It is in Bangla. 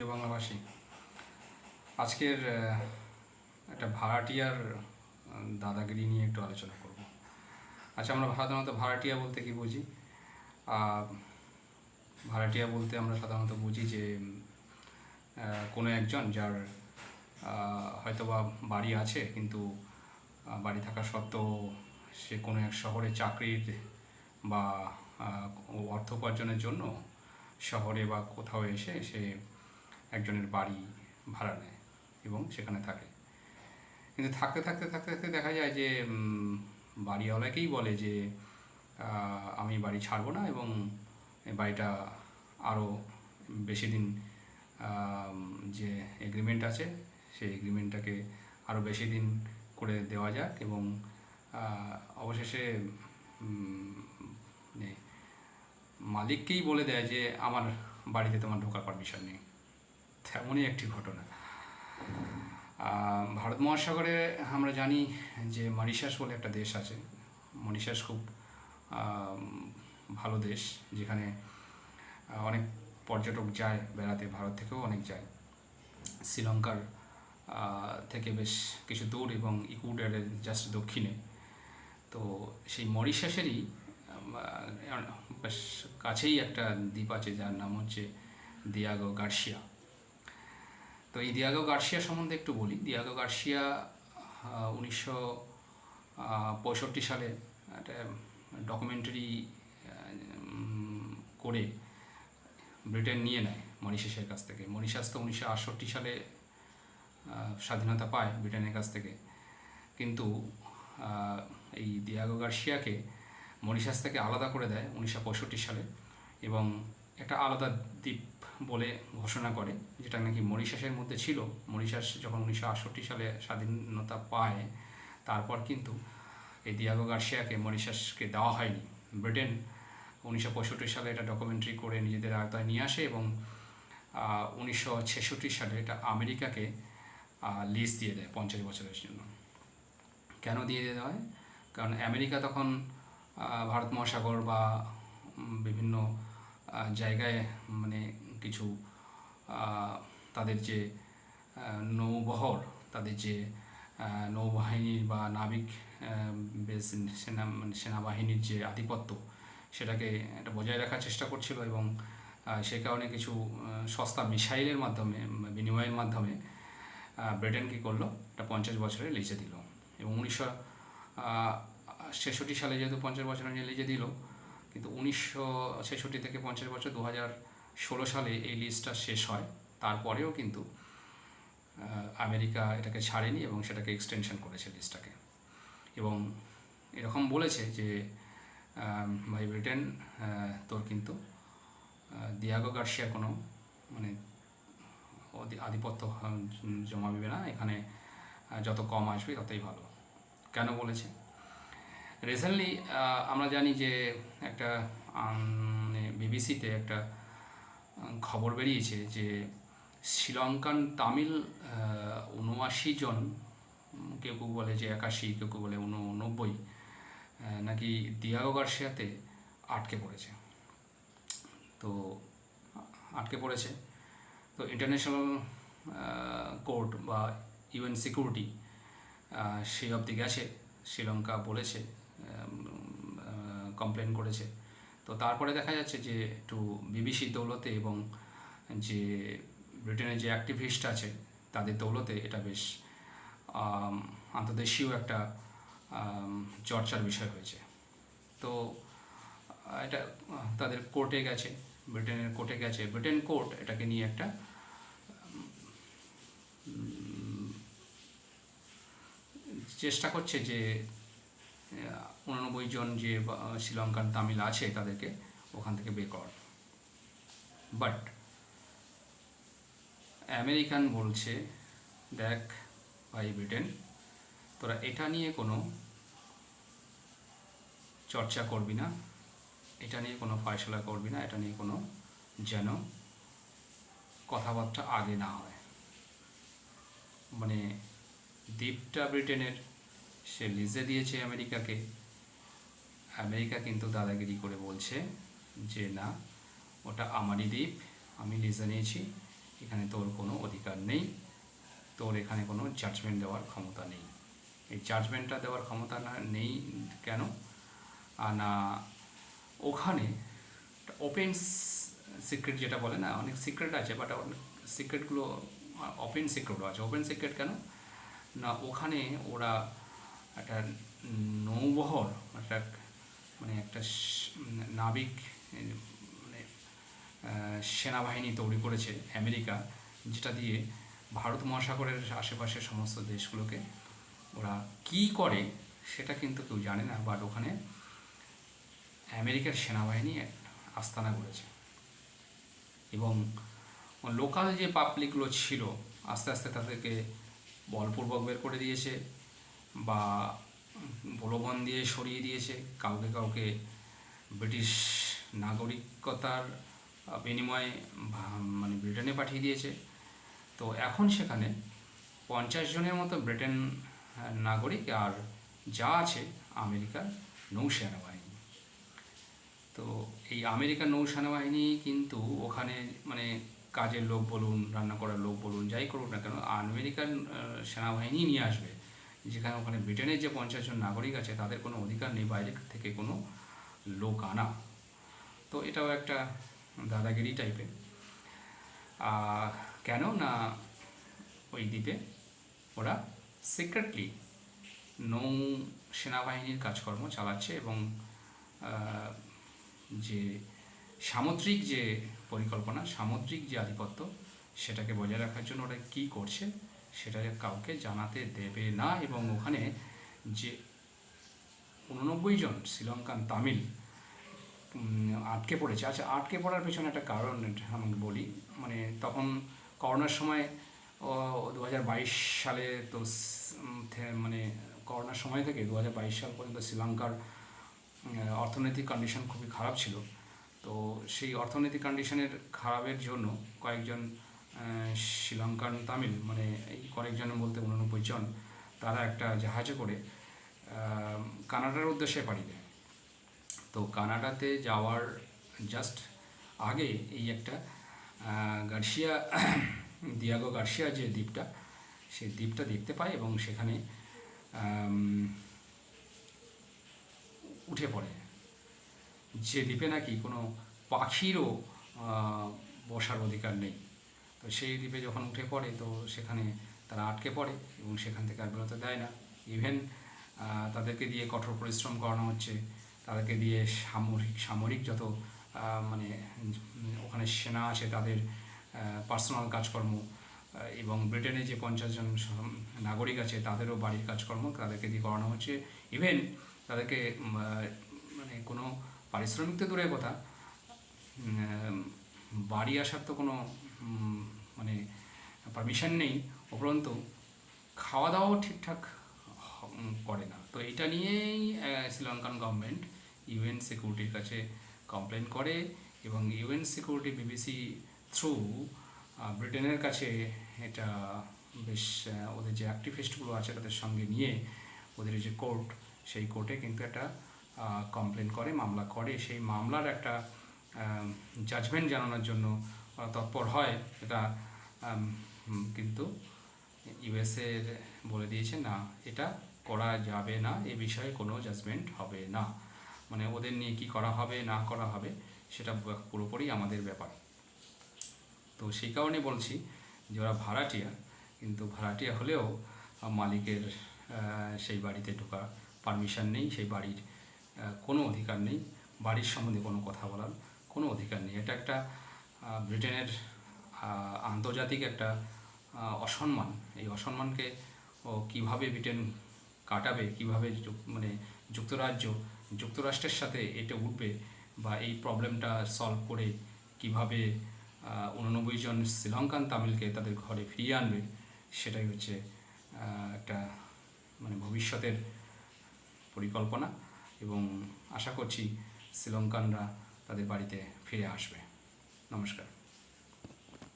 বাংলাভাষী আজকের একটা ভাড়াটিয়ার দাদাগিরি নিয়ে একটু আলোচনা করব। আচ্ছা আমরা সাধারণত ভাড়াটিয়া বলতে কি বুঝি? ভাড়াটিয়া বলতে আমরা সাধারণত বুঝি যে কোনো একজন যার হয়তোবা বাড়ি আছে, কিন্তু বাড়ি থাকা সত্ত্বেও সে কোনো এক শহরে চাকরির বা অর্থ উপার্জনের জন্য শহরে বা কোথাও এসে সে একজনের বাড়ি ভাড়া নেয় এবং সেখানে থাকে। কিন্তু থাকতে থাকতে থাকতে থাকতে দেখা যায় যে বাড়িওয়ালাকেই বলে যে আমি বাড়ি ছাড়বো না এবং বাড়িটা আরও বেশি দিন যে এগ্রিমেন্ট আছে, সেই এগ্রিমেন্টটাকে আরও বেশি দিন করে দেওয়া যাক এবং অবশেষে মানে মালিককেই বলে দেয় যে, আমার বাড়িতে তোমার ঢোকার পারমিশন নেই। তেমনই একটি ঘটনা। ভারত মহাসাগরে আমরা জানি যে মরিশাস বলে একটা দেশ আছে। মরিশাস খুব ভালো দেশ, যেখানে অনেক পর্যটক যায় বেড়াতে, ভারত থেকেও অনেক যায়। শ্রীলঙ্কার থেকে বেশ কিছু দূর এবং ইকুয়েডরের জাস্ট দক্ষিণে। তো সেই মরিশাসেরই বেশ কাছেই একটা দ্বীপ আছে যার নাম হচ্ছে দিয়াগো গার্সিয়া। তো এই দিয়াগো গার্সিয়া সম্বন্ধে একটু বলি। দিয়াগো গার্সিয়া উনিশশো পঁয়ষট্টি সালে একটা ডকুমেন্টারি করে ব্রিটেন নিয়ে নেয় মরিশাসের কাছ থেকে। মরিশাস তো উনিশশো আটষট্টি সালে স্বাধীনতা পায় ব্রিটেনের কাছ থেকে। কিন্তু এই দিয়াগো গার্সিয়াকে মরিশাস থেকে আলাদা করে দেয় উনিশশো পঁয়ষট্টি সালে এবং একটা আলাদা দ্বীপ বলে ঘোষণা করে, যেটা নাকি মরিশাসের মধ্যে ছিল। মরিশাস যখন উনিশশো আটষট্টি সালে স্বাধীনতা পায়, তারপর কিন্তু এই দিয়াগো গার্সিয়াকে মরিশাসকে দেওয়া হয়নি। ব্রিটেন উনিশশো পঁয়ষট্টি সালে এটা ডকুমেন্টারি করে নিজেদের আয়তায় নিয়ে আসে এবং উনিশশো ছেষট্টি সালে এটা আমেরিকাকে লিজ দিয়ে দেয় পঞ্চাশ বছরের জন্য। কেন দিয়ে দেওয়া হয়? কারণ আমেরিকা তখন ভারত মহাসাগর বা বিভিন্ন জায়গায় মানে কিছু তাদের যে নৌবহর তাদের যে আহ, নৌবাহিনীর বা নাবিক সেনা মানে সেনাবাহিনীর যে আধিপত্য সেটাকে একটা বজায় রাখার চেষ্টা করছিল এবং সে কারণে কিছু সস্তা মিসাইলের মাধ্যমে বিনিময়ের মাধ্যমে ব্রিটেন কী করল এটা পঞ্চাশ বছরে লিজে দিল। এবং উনিশশো ছেষট্টি সালে যেহেতু পঞ্চাশ বছরে নিয়ে লিজে দিল কিন্তু উনিশশো ছেষট্টি থেকে পঞ্চাশ বছর দু হাজার ষোলো সালে এই লিস্টটা শেষ হয়। তারপরেও কিন্তু আমেরিকা এটাকে ছাড়েনি এবং সেটাকে এক্সটেনশন করেছে লিস্টটাকে এবং এরকম বলেছে যে ভাই ব্রিটেন তোর কিন্তু দিয়াগো গার্সিয়া কোনো মানে আধিপত্য আহ, জমাবে না। এখানে যত কম আসবে ততই ভালো। কেন বলেছে? রিসেন্টলি আমরা জানি যে একটা মানে বিবিসিতে একটা খবর বেরিয়েছে যে শ্রীলঙ্কান তামিল উনআশি জন কেউ কেউ বলে যে একাশি, কেউ কেউ বলে উননব্বই নাকি দিয়াগো গার্সিয়াতে আটকে পড়েছে। তো আটকে পড়েছে। তো ইন্টারন্যাশনাল কোর্ট বা ইউএন সিকিউরিটি সেই অবধি গেছে। শ্রীলঙ্কা বলেছে কমপ্লেন করেছে। তো তারপরে দেখা যাচ্ছে যে একটু বিবিসি দৌলতে এবং যে ব্রিটেনের যে অ্যাক্টিভিস্ট আছে, তাদের দৌলতে এটা বেশ আন্তর্দেশীয় একটা চর্চার বিষয় হয়েছে। তো এটা তাদের কোর্টে গেছে, ব্রিটেনের কোর্টে গেছে। ব্রিটেন কোর্ট এটাকে নিয়ে একটা চেষ্টা করছে যে উননব্বই জন যে শ্রীলঙ্কান, তামিল আছে তাদেরকে ওখান থেকে বের করার বাট আমেরিকান বলছে, দেখ ভাই ব্রিটেন, তোরা এটা নিয়ে কোনো চর্চা করবি না, এটা নিয়ে কোনো ফয়সলা করবি না, এটা নিয়ে কোনো যেন কথাবার্তা আগে না হয়। মানে দ্বীপটা ব্রিটেনের, সে লিজে দিয়েছে আমেরিকাকে। আমেরিকা কিন্তু দাদাগিরি করে বলছে যে, না, ওটা আমারই দ্বীপ, আমি লিজে নিয়েছি, এখানে তোর কোনো অধিকার নেই, তোর এখানে কোনো জাজমেন্ট দেওয়ার ক্ষমতা নেই। এই জাজমেন্টটা দেওয়ার ক্ষমতা না, নেই কেন? না, ওখানে ওপেন সিক্রেট যেটা বলে না, অনেক সিক্রেট আছে বাট অনেক সিক্রেটগুলো ওপেন সিক্রেটও আছে। ওপেন সিক্রেট কেন? না, ওখানে ওরা একটা নৌবহর, একটা মানে একটা নাবিক মানে সেনাবাহিনী তৈরি করেছে আমেরিকা, যেটা দিয়ে ভারত মহাসাগরের আশেপাশের সমস্ত দেশগুলোকে ওরা কি করে সেটা কিন্তু কেউ জানে না বাট ওখানে আমেরিকার সেনাবাহিনী আস্তানা করেছে। এবং লোকাল যে পাবলিকগুলো ছিল, আস্তে আস্তে তাদেরকে বলপূর্বক বের করে দিয়েছে, বা প্রলোভন দিয়ে সরিয়ে দিয়েছে। কাউকে কাউকে ব্রিটিশ নাগরিকতার বিনিময়ে মানে ব্রিটেনে পাঠিয়ে দিয়েছে। তো এখন সেখানে পঞ্চাশ জনের মতো ব্রিটেন নাগরিক আর যা আছে আমেরিকার নৌসেনা বাহিনী তো এই আমেরিকার নৌসেনা বাহিনী কিন্তু ওখানে মানে কাজের লোক বলুন রান্না করার লোক বলুন যাই করুক না কেন আমেরিকান আহ, সেনাবাহিনী নিয়ে আসবে। যেখানে ওখানে ব্রিটেনের যে পঞ্চাশ জন নাগরিক আছে, তাদের কোনো অধিকার নেই বাইরে থেকে কোনো লোক আনা। তো এটাও একটা দাদাগিরি টাইপের কেন না ওই দ্বীপে ওরা সিক্রেটলি নৌ সেনাবাহিনীর কাজকর্ম চালাচ্ছে এবং যে সামুদ্রিক যে পরিকল্পনা, সামুদ্রিক যে আধিপত্য, সেটাকে বজায় রাখার জন্য ওরা কী করছে সেটা কাউকে জানাতে দেবে না এবং ওখানে যে উননব্বই জন শ্রীলঙ্কান, তামিল আটকে পড়েছে। আচ্ছা আটকে পড়ার পেছনে একটা কারণ এটা আমি বলি মানে তখন করোনার সময় দু হাজার বাইশ সালে তো মানে করোনার সময় থেকে দু সাল পর্যন্ত শ্রীলঙ্কার অর্থনৈতিক কন্ডিশন খুবই খারাপ ছিল। তো সেই অর্থনৈতিক কন্ডিশনের খারাপের জন্য কয়েকজন শ্রীলঙ্কান তামিল মানে এই কয়েকজন বলতে উননব্বই জন, তারা একটা জাহাজে করে কানাডার উদ্দেশ্যে পাড়ি দেয়। তো কানাডাতে যাওয়ার জাস্ট আগে এই একটা গার্সিয়া, দিয়াগো গার্সিয়া যে দ্বীপটা সেই দ্বীপটা দেখতে পায় এবং সেখানে উঠে পড়ে। যে দ্বীপে নাকি কোনো পাখিরও বসার অধিকার নেই। তো সেই দ্বীপে যখন উঠে পড়ে, তো সেখানে তারা আটকে পড়ে এবং সেখান থেকে আর বেরোতে দেয় না। ইভেন তাদেরকে দিয়ে কঠোর পরিশ্রম করানো হচ্ছে। তাদেরকে দিয়ে সামরিক সামরিক যত মানে ওখানে সেনা আছে তাদের পার্সোনাল কাজকর্ম এবং ব্রিটেনে যে পঞ্চাশ জন নাগরিক আছে, তাদেরও বাড়ির কাজকর্ম তাদেরকে দিয়ে করানো হচ্ছে। ইভেন তাদেরকে মানে কোনো পারিশ্রমিক তো দূরের কথা। বাড়ি আসার তো কোনো মানে পারমিশন নেই, উপরন্তু খাওয়া দাওয়াও ঠিকঠাক করে না। তো এটা নিয়েই শ্রীলঙ্কান গভর্নমেন্ট ইউএন সিকিউরিটির কাছে কমপ্লেন করে এবং ইউএন সিকিউরিটি বিবিসি থ্রু ব্রিটেনের কাছে এটা বেশ ওদের যে অ্যাক্টিভিস্টগুলো আছে তাদের সঙ্গে নিয়ে ওদের যে কোর্ট সেই কোর্টে কিন্তু একটা কমপ্লেন করে, মামলা করে। সেই মামলার একটা জাজমেন্ট জানানোর জন্য তৎপর হয়, এটা কিন্তু ইউএসএ বলে দিয়েছে, না, এটা করা যাবে না, এ বিষয়ে কোনো জাজমেন্ট হবে না। মানে ওদের নিয়ে কি করা হবে, না করা হবে, সেটা পুরোপুরি আমাদের ব্যাপার। তো সেই কারণে বলছি যে ওরা ভাড়াটিয়া, কিন্তু ভাড়াটিয়া হলেও মালিকের সেই বাড়িতে ঢোকা পারমিশন নেই, সেই বাড়ির কোনো অধিকার নেই, বাড়ির সম্বন্ধে কোনো কথা বলার কোনো অধিকার নেই। এটা একটা ব্রিটেনের আন্তর্জাতিক একটা অসম্মান। এই অসম্মানকে ও কীভাবে ব্রিটেন কাটাবে, কীভাবে মানে যুক্তরাজ্য, যুক্তরাষ্ট্রের সাথে এটা উঠবে বা এই প্রবলেমটা সলভ করে কীভাবে উননব্বই জন শ্রীলঙ্কান তামিলকে তাদের ঘরে ফিরিয়ে আনবে, সেটাই হচ্ছে একটা মানে ভবিষ্যতের পরিকল্পনা। এবং আশা করছি শ্রীলঙ্কানরা তাদের বাড়িতে ফিরে আসবে। নমস্কার।